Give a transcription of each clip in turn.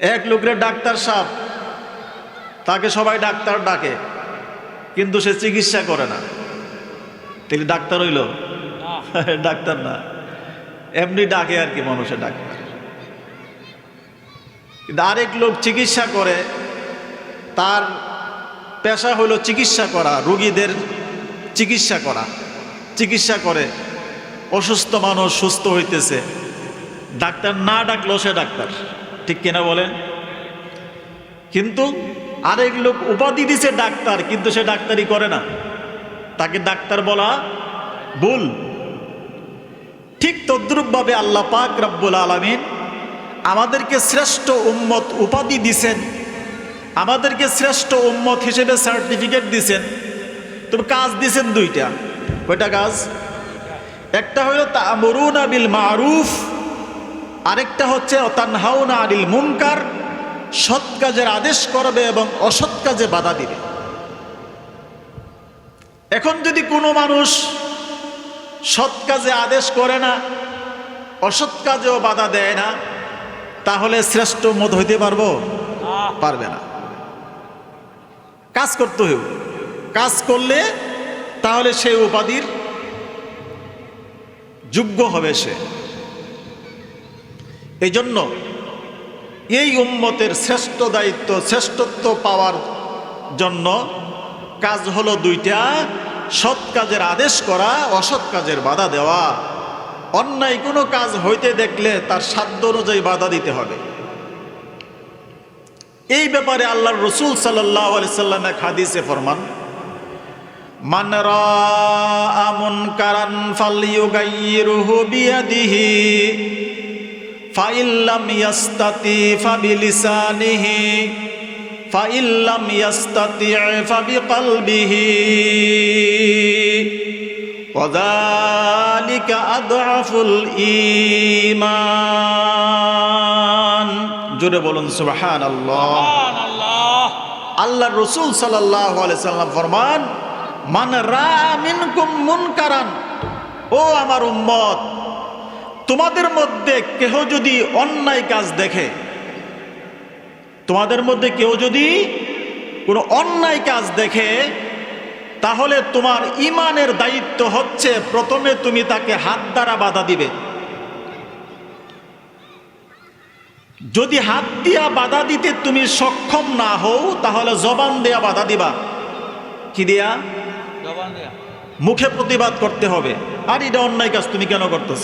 এক লোকের ডাক্তার সাপ তাকে সবাই ডাক্তার ডাকে কিন্তু সে চিকিৎসা করে না। তিনি ডাক্তার হইল? ডাক্তার না। এমনি ডাকে আর কি মানুষের ডাক্তার কিন্তু আরেক লোক চিকিৎসা করে তার পেশা হলো চিকিৎসা করা রোগীদের চিকিৎসা করা। চিকিৎসা করে অসুস্থ মানুষ সুস্থ হইতেছে। ডাক্তার না ডাকলো সে ডাক্তার। ঠিক কিনা বলেন? কিন্তু আরেক লোক উপাধি দিছে ডাক্তার, কিন্তু সে ডাক্তারি করে না। তাকে ডাক্তার বলা ভুল। ঠিক তদ্রুপভাবে আল্লাহ পাক রব্বুল আলমিন আমাদেরকে শ্রেষ্ঠ উম্মত উপাধি দিছেন, আমাদেরকে শ্রেষ্ঠ উম্মত হিসেবে সার্টিফিকেট দিছেন। তবে কাজ দিছেন দুইটা। কয়টা কাজ? একটা হলো তামরুনা বিল মারুফ আরেকটা হচ্ছে তানহাউনা আনিল মুনকার সৎ কাজের আদেশ করবে এবং অসৎ কাজে বাধা দিবে। এখন যদি কোনো মানুষ সৎ কাজে আদেশ করে না, অসৎ কাজেও বাধা দেয় না, তাহলে শ্রেষ্ঠ মত হইতে পারব? পারবে না। কাজ করতে হইব। কাজ করলে তাহলে সেই উপাধির যোগ্য হবে সে। এই জন্য এই উম্মতের শ্রেষ্ঠ দায়িত্ব, শ্রেষ্ঠত্ব পাওয়ার জন্য কাজ হলো দুইটা। সৎ কাজের আদেশ করা, অসৎ কাজের বাধা দেওয়া। অন্যায় কোনো কাজ হইতে দেখলে তার সাধ্য অনুযায়ী বাধা দিতে হবে। এই ব্যাপারে আল্লাহর রসুল সাল্লাহ সাল্লাম এক হাদিসে ফরমান, মান আমন কারান ফালিউগাইরুহু বিয়াদিহি ফাইল্লাম ইয়াস্তাতি ফাবিলিসানিহি ফাইল্লাম ইয়াস্তাতি ফাবিকলবিহি وذلك أضعف الإيمان জোরে বলুন সুবহান আল্লাহ আল্লাহ রসুল সাল্লাহ সাল্লাম ফরমান মান রা মিনকুম মুনকারান ও আমার উম্মত তোমাদের মধ্যে কেহ যদি অন্যায় কাজ দেখে তোমাদের মধ্যে কেউ যদি কোনো অন্যায় কাজ দেখে তাহলে তোমার ইমানের দায়িত্ব হচ্ছে প্রথমে তুমি তাকে হাত দ্বারা বাধা দিবে। যদি হাত দিয়া বাধা দিতে তুমি সক্ষম না হও তাহলে জবান দেয়া বাধা দিবা। কি দিয়া। মুখে প্রতিবাদ করতে হবে। আর এটা অন্যায় কাজ তুমি কেন করতেছ?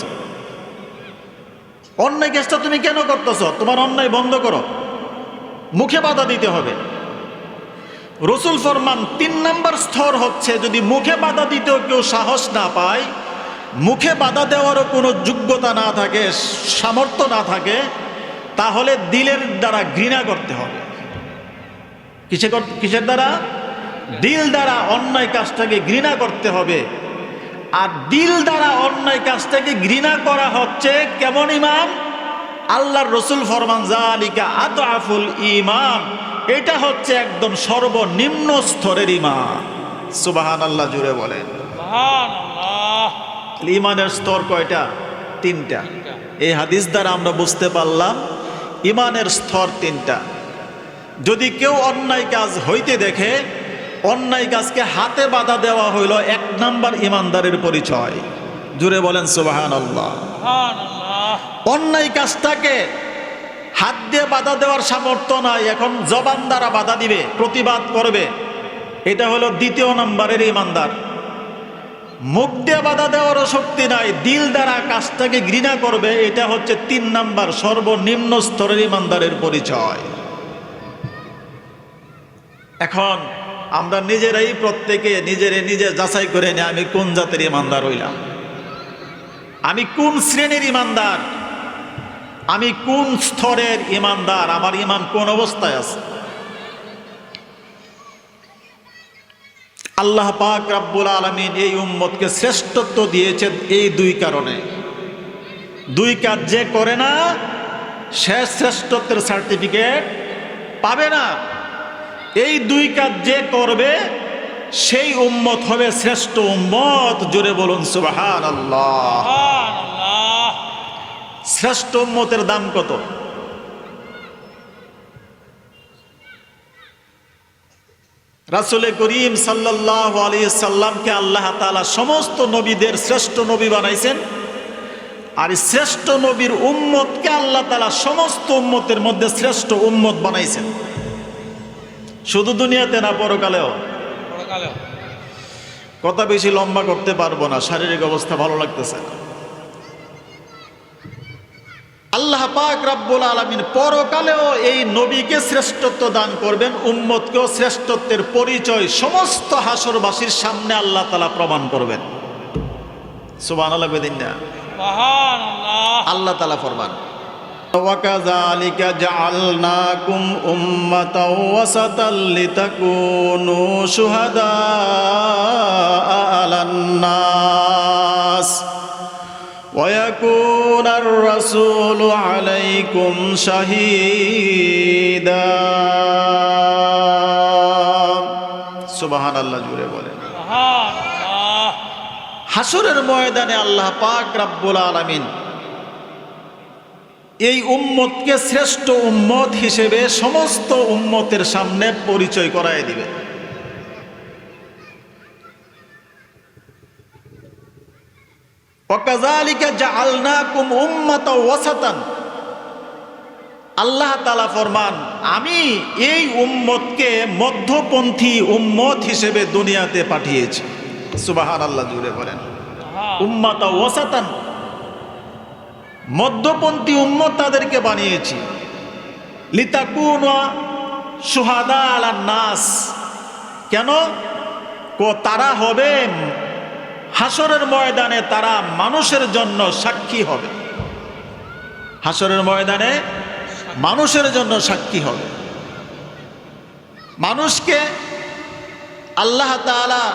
অন্যায় কাজটা তুমি কেন করতেছ? তোমার অন্যায় বন্ধ করো। মুখে বাধা দিতে হবে। রসুল ফরমান, তিন নম্বর স্তর হচ্ছে, যদি মুখে বাধা দিতেও কেউ সাহস না পায়, মুখে বাধা দেওয়ারও কোনো যোগ্যতা না থাকে, সামর্থ্য না থাকে, তাহলে দিলের দ্বারা ঘৃণা করতে হবে। কিসে কিসের দ্বারা? দিল দ্বারা অন্যায় কাজটাকে ঘৃণা করতে হবে। আর দিল দ্বারা অন্যায় কাজ থেকে ঘৃণা করা হচ্ছে কেমন ইমান আল্লাহর রসুল ফরমান জালিকা আত আফুল ইমাম এটা হচ্ছে একদম সর্বনিম্ন স্তরের ইমান সুবাহান আল্লাহ জুড়ে বলেন। ইমানের স্তর কয়টা? তিনটা। এই হাদিস দ্বারা আমরা বুঝতে পারলাম ইমানের স্তর তিনটা। যদি কেউ অন্যায় কাজ হইতে দেখে অন্যায় কাজকে হাতে বাধা দেওয়া হইল এক নাম্বার ইমানদারের পরিচয়। জুড়ে বলেন সুবাহান আল্লাহ অন্যায় কাজটাকে হাত দিয়ে বাধা দেওয়ার সামর্থ্য নাই এখন জবান দ্বারা বাধা দিবে প্রতিবাদ করবে। এটা হলো দ্বিতীয় নম্বরের ইমানদার। মুখ দিয়ে বাধা দেওয়ারও শক্তি নাই দিল দ্বারা কাজটাকে ঘৃণা করবে এটা হচ্ছে তিন নাম্বার সর্বনিম্ন স্তরের ইমানদারের পরিচয়। এখন আমরা নিজেরাই প্রত্যেকে নিজেরে নিজে যাচাই করে নিয়ে আমি কোন জাতের ইমানদার হইলাম? আমি কোন শ্রেণির ইমানদার? আমি কোন স্তরের ইমানদার? আমার ইমান কোন অবস্থায় আছে? আল্লাহ পাক রাব্বুল আলমিন এই উম্মতকে শ্রেষ্ঠত্ব দিয়েছেন এই দুই কারণে। দুই কাজ যে করে না, সে শ্রেষ্ঠত্বের সার্টিফিকেট পাবে না। এই দুই কাজ যে করবে সেই উম্মত হবে শ্রেষ্ঠ উম্মত। জোরে বলুন সুবাহান শ্রেষ্ঠ উম্মতের দাম কত? রাসুলে করিম সাল্লাহ আলী সাল্লামকে আল্লাহ তালা সমস্ত নবীদের শ্রেষ্ঠ নবী বানাইছেন। আর শ্রেষ্ঠ নবীর উম্মতকে আল্লাহ তালা সমস্ত উম্মতের মধ্যে শ্রেষ্ঠ উম্মত বানাইছেন। শুধু দুনিয়াতে না পরকালেও? কথা বেশি লম্বা করতে পারব না শারীরিক অবস্থা ভালো লাগতেছে না। আল্লাহ পাক রাব্বুল আলামিন পরকালেও এই নবীকে শ্রেষ্ঠত্ব দান করবেন উম্মতকেও শ্রেষ্ঠত্বের পরিচয় সমস্ত হাসরবাসীর সামনে আল্লাহ তালা প্রমাণ করবেন। সুবান আল্লাহ আল্লাহ তালা ফরমান। وكذلك جعلناكم أمة وسطا لتكونوا شهداء على الناس ويكون الرسول عليكم شهيدا سبحان الله জুড়ে বলেন মহান আল্লাহ হাসরের ময়দানে আল্লাহ পাক রাব্বুল আলামিন এই উম্মতকে শ্রেষ্ঠ উম্মত হিসেবে সমস্ত উম্মতের সামনে পরিচয় করায় দিবে। ওকাজালিকা জাআলনাকুম উম্মাতাও ওয়াসাতান। আল্লাহ তালা ফরমান আমি এই উম্মতকে মধ্যপন্থী উম্মত হিসেবে দুনিয়াতে পাঠিয়েছি। সুবাহান আল্লাহ জুড়ে বলেন উম্মাতা ওয়াসাতান মধ্যপন্থী উম্মত তাদেরকে বানিয়েছি। সুহাদা নাস। কেন? তারা হবে হাসরের ময়দানে তারা মানুষের জন্য সাক্ষী হবে। হাসরের ময়দানে মানুষের জন্য সাক্ষী হবে। মানুষকে আল্লাহ তাআলা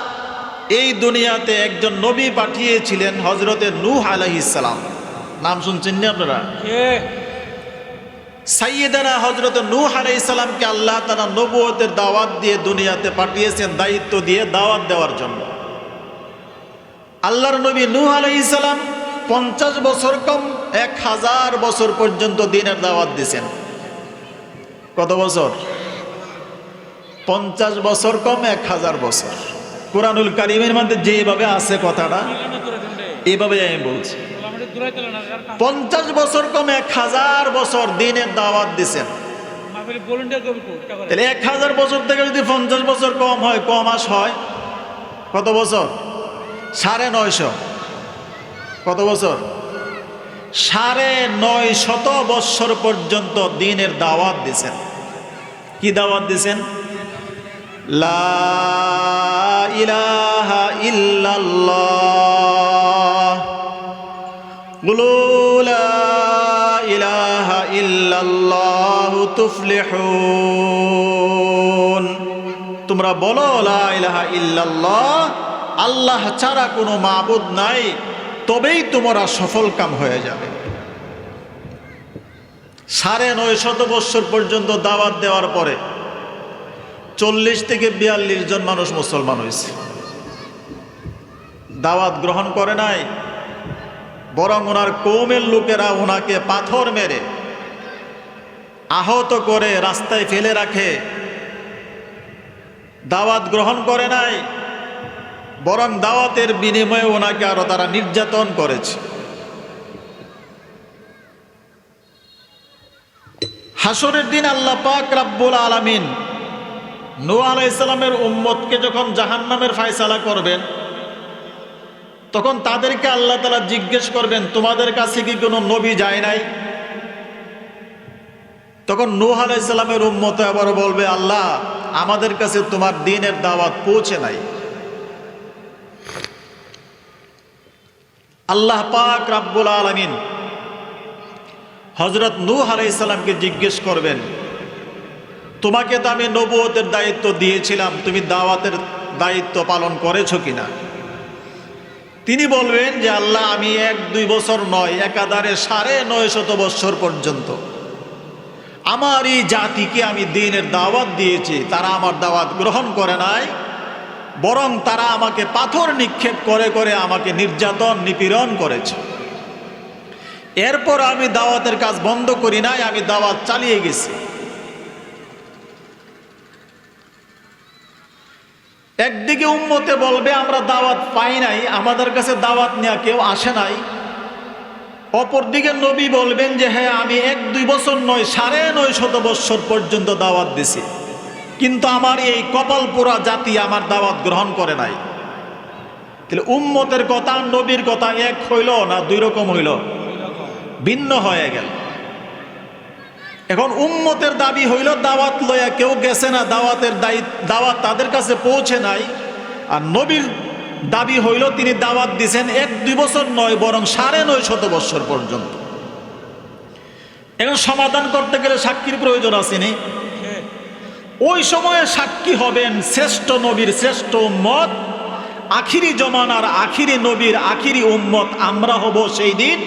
এই দুনিয়াতে একজন নবী পাঠিয়েছিলেন হজরতে নূহ আলাইহিসসালাম নাম শুনছেন নি আপনারা? সাইয়েদানা হজরত নূহ আলাইহিসসালামকে আল্লাহ তারা নবুয়তের দাওয়াত দিয়ে দুনিয়াতে পাঠিয়েছেন, দায়িত্ব দিয়ে দাওয়াত দেওয়ার জন্য। আল্লাহর নবী নূহ আলাইহিসসালাম পঞ্চাশ বছর কম, এক হাজার বছর পর্যন্ত দিনের দাওয়াত দিয়েছেন কত বছর? পঞ্চাশ বছর কম, এক হাজার বছর। কোরআনুল কারিমের মধ্যে যেভাবে আছে কথাটা এইভাবে আমি বলছি। পঞ্চাশ বছর কম এক হাজার বছর দিনের দাওয়াত দিছেন। তাহলে এক হাজার বছর থেকে যদি পঞ্চাশ বছর কম হয় ক মাস হয় কত বছর? সাড়ে নয়শো। কত বছর? সাড়ে নয় শত বৎসর পর্যন্ত দিনের দাওয়াত দিছেন। কি দাওয়াত দিছেন? লা ইলাহা ইল্লাল্লাহ। বলো ইলাহা ইল্লাল্লাহু তুফলিহুন। তোমরা বলো, লা ইলাহা ইল্লাল্লাহ, আল্লাহ ছাড়া কোনো মাবুদ নাই, তবেই তোমরা সফল কাম হয়ে যাবে। সাড়ে নয় শত বৎসর পর্যন্ত দাওয়াত দেওয়ার পরে চল্লিশ থেকে বিয়াল্লিশ জন মানুষ মুসলমান হয়েছে। দাওয়াত গ্রহণ করে নাই বরং ওনার কৌমের লোকেরা ওনাকে পাথর মেরে আহত করে রাস্তায় ফেলে রাখে। দাওয়াত গ্রহণ করে নাই, বরং দাওয়াতের বিনিময়ে ওনাকে আরও তারা নির্যাতন করেছে। হাসরের দিন আল্লাহ পাক রাব্বুল আলামিন নূহ আলাইহিস সালামের উম্মতকে যখন জাহান্নামের ফায়সালা করবেন তখন তাদেরকে আল্লাহ তালা জিজ্ঞেস করবেন, তোমাদের কাছে কি কোনো নবী যায় নাই? তখন নূহ আলাইসাল্লামের উম্মত আবার বলবে, আল্লাহ, আমাদের কাছে তোমার দিনের দাওয়াত পৌঁছে নাই। আল্লাহ পাক রাব্বুল আলমিন হজরত নূহ আলাইসাল্লামকে জিজ্ঞেস করবেন, তোমাকে তো আমি নবুয়তের দায়িত্ব দিয়েছিলাম, তুমি দাওয়াতের দায়িত্ব পালন করেছ কিনা? তিনি বলবেন যে আল্লাহ, আমি এক দুই বছর নয়, একাধারে সাড়ে নয় শত বৎসর পর্যন্ত আমার এই জাতিকে আমি দিনের দাওয়াত দিয়েছি, তারা আমার দাওয়াত গ্রহণ করে নাই, বরং তারা আমাকে পাথর নিক্ষেপ করে করে আমাকে নির্যাতন, নিপীড়ন করেছে। এরপর আমি দাওয়াতের কাজ বন্ধ করি নাই, আমি দাওয়াত চালিয়ে গেছি। একদিকে উম্মতে বলবে, আমরা দাওয়াত পাই নাই, আমাদের কাছে দাওয়াত নেওয়া কেউ আসে নাই। অপরদিকে নবী বলবেন যে হ্যাঁ আমি এক দুই বছর নয়, সাড়ে নয় শত বৎসর পর্যন্ত দাওয়াত দিছি। কিন্তু আমার এই কপাল পোড়া জাতি আমার দাওয়াত গ্রহণ করে নাই। তাহলে উম্মতের কথা নবীর কথা এক হইল না, দুই রকম হইল। ভিন্ন হয়ে গেল। এখন উম্মতের দাবি হইল, দাওয়াত লয়া কেউ গেছে না, দাওয়াতের দাওয়াত তাদের কাছে পৌঁছে নাই। আর নবীর দাবি হইল, তিনি দাওয়াত দিছেন এক, দুই বছর নয়, বরং সাড়ে নয় শত বৎসর পর্যন্ত। এখন সমাধান করতে গেলে সাক্ষীর প্রয়োজন আসেনি ওই সময়ে সাক্ষী হবেন শ্রেষ্ঠ নবীর শ্রেষ্ঠ উম্মত, আখিরি জমানার আখিরি নবীর আখিরি উম্মত আমরা হব সেই দিন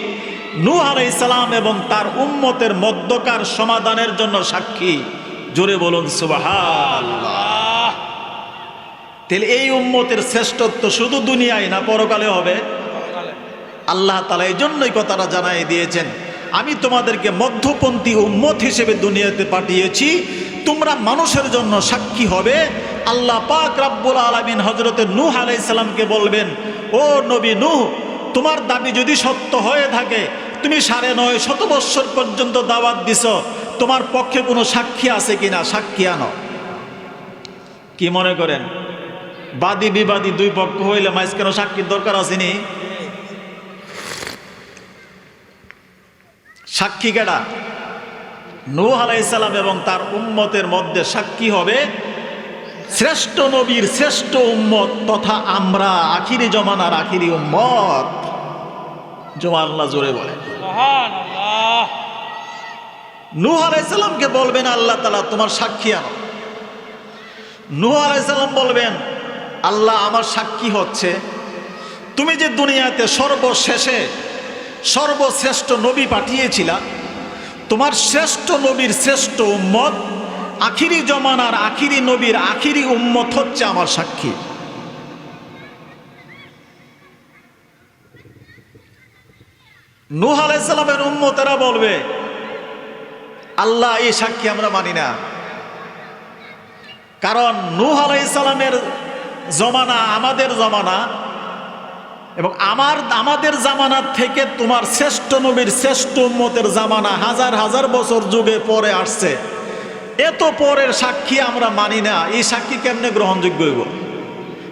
নূহ আলাইহিস সালাম এবং তার উম্মতের মধ্যকার সমাধানের জন্য সাক্ষী। জোরে বলুন সুবহানাল্লাহ। আহ, তাহলে এই উম্মতের শ্রেষ্ঠত্ব শুধু দুনিয়ায় না পরকালে হবে? আল্লাহ তালা এই জন্যই কথাটা জানাই দিয়েছেন আমি তোমাদেরকে মধ্যপন্থী উম্মত হিসেবে দুনিয়াতে পাঠিয়েছি তোমরা মানুষের জন্য সাক্ষী হবে। আল্লাহ পাক রাব্বুল আলমিন হজরতে নূহ আলাইসাল্লামকে বলবেন ও নবী নূহ তোমার দাবি যদি সত্য হয়ে থাকে তুমি সাড়ে নয় শত বৎসর পর্যন্ত দাওয়াত দিছ, তোমার পক্ষে কোনো সাক্ষী আছে কিনা? সাক্ষী আনো। কি মনে করেন? বাদী বিবাদী দুই পক্ষ হইলে মাঝখানে সাক্ষীর দরকার আসেনি সাক্ষী কেডা? নূহ আলাইসাল্লাম এবং তার উম্মতের মধ্যে সাক্ষী হবে শ্রেষ্ঠ নবীর শ্রেষ্ঠ উম্মত তথা আমরা আখিরি জমানার আখিরি উম্মত। জমা জোরে বলে সুবহানাল্লাহ। নূহ আলাইসাল্লামকে বলবেন, আল্লাহ তালা তোমার সাক্ষী আনো। নূহ আলাইসাল্লাম বলবেন, আল্লাহ আমার সাক্ষী হচ্ছে। তুমি যে দুনিয়াতে সর্বশেষে সর্বশ্রেষ্ঠ নবী পাঠিয়েছিলা, তোমার শ্রেষ্ঠ নবীর শ্রেষ্ঠ উম্মত, আখিরি জমানার আখিরি নবীর আখিরি উম্মত হচ্ছে আমার সাক্ষী। নূহ আলাইসাল্লামের উম্মতেরা বলবে, আল্লাহ এই সাক্ষী আমরা মানি না। কারণ নূহ আলাইসাল্লামের জমানা আমাদের জমানা এবং আমার, আমাদের জামানার থেকে তোমার শ্রেষ্ঠ নবীর শ্রেষ্ঠ উম্মতের জামানা হাজার হাজার বছর যুগে পরে আসছে। এত পরের সাক্ষী আমরা মানি না। এই সাক্ষী কেমনে গ্রহণযোগ্য হইব?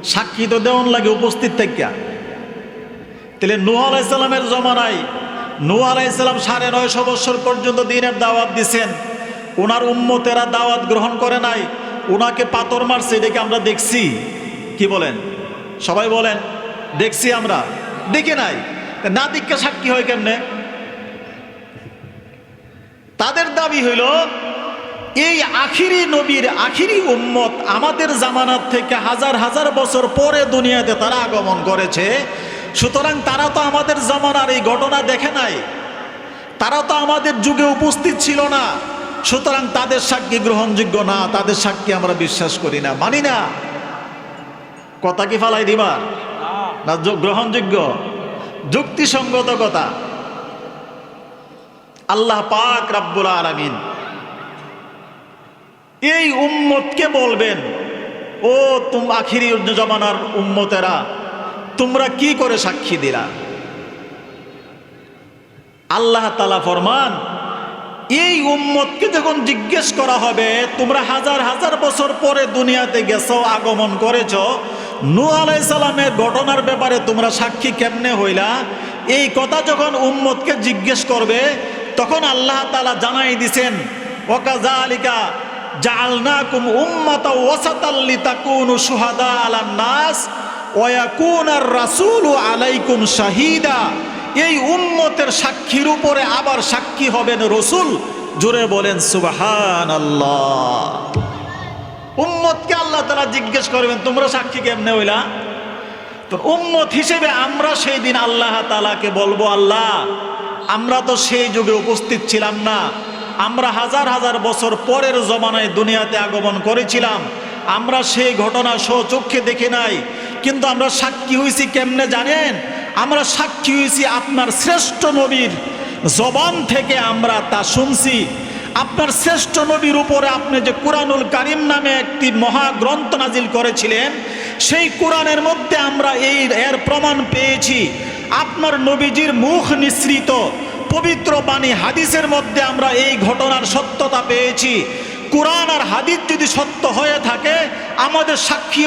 সাক্ষী তো দেওয়ান লাগে উপস্থিত থাকিয়া। তাহলে নূহ আলাইসাল্লামের জমানায় নূহ আলাইসাল্লাম সাড়ে নয়শো বছর পর্যন্ত দিনের দাওয়াত দিছেন। ওনার উম্মতেরা দাওয়াত গ্রহণ করে নাই। ওনাকে পাথর মারছে এটাকে আমরা দেখছি। কি বলেন? সবাই বলেন, দেখছি আমরা। দেখি নাই। না দীক্ষা সাক্ষী হয় কেমনে? তাদের দাবি হইল, এই আখিরি নবীর আখিরি উম্মত আমাদের জামানার থেকে হাজার হাজার বছর পরে দুনিয়াতে তারা আগমন করেছে। সুতরাং তারা তো আমাদের জমানার এই ঘটনা দেখে নাই। তারা তো আমাদের যুগে উপস্থিত ছিল না। সুতরাং তাদের সাক্ষী গ্রহণযোগ্য না তাদের সাক্ষী আমরা বিশ্বাস করি না। মানি না? কথা কি ফালাই দিবার না, গ্রহণযোগ্য। যুক্তিসঙ্গত কথা। আল্লাহ পাক রাব্বুল আলামিন এই উম্মতকে বলবেন ও তুম আখিরি জমানার উম্মতেরা তোমরা কি করে সাক্ষী দিলা? আল্লাহ তালা ফরমান, এই উম্মতকে যখন জিজ্ঞেস করা হবে, তোমরা হাজার হাজার বছর পরে দুনিয়াতে গেছো, আগমন করেছ নূ আলাইসালামের ঘটনার ব্যাপারে তোমরা সাক্ষী কেমনে হইলা? এই কথা যখন উম্মতকে জিজ্ঞেস করবে, তখন আল্লাহ তালা জানাই দিছেন ওকাজা আলিকা জালনাকুম উম্মাতা ওয়াসাতাল্লি তাকুনু সুহাদা আলান নাস আর আলাইকুম শাহিদা। এই উম্মতের সাক্ষীর উপরে আবার সাক্ষী হবেন রসুল। জোরে বলেন সুবাহান আল্লাহ উম্মতকে আল্লাহ তারা জিজ্ঞেস করবেন, তোমরা সাক্ষী কেমনে হইলা? তো উম্মত হিসেবে আমরা সেই দিন আল্লাহ তালাকে বলব, আল্লাহ, আমরা তো সেই যুগে উপস্থিত ছিলাম না। আমরা হাজার হাজার বছর পরের জমানায় দুনিয়াতে আগমন করেছিলাম। আমরা সেই ঘটনা স্বচক্ষে দেখে নাই। কিন্তু আমরা সাক্ষী হয়েছি কেমনে জানেন? আমরা সাক্ষী হয়েছি আপনার শ্রেষ্ঠ নবীর জবান থেকে আমরা তা শুনছি। আপনার শ্রেষ্ঠ নবীর উপরে আপনি যে কুরআনুল কারিম নামে একটি মহাগ্রন্থ নাজিল করেছিলেন, সেই কোরআনের মধ্যে আমরা এই এর প্রমাণ পেয়েছি। আপনার নবীজির মুখ নিঃসৃত, পবিত্র বাণী হাদিসের মধ্যে আমরা এই ঘটনার সত্যতা পেয়েছি। কোরআন আর হাদিস যদি সত্য হয়ে থাকে, আমাদের সাক্ষী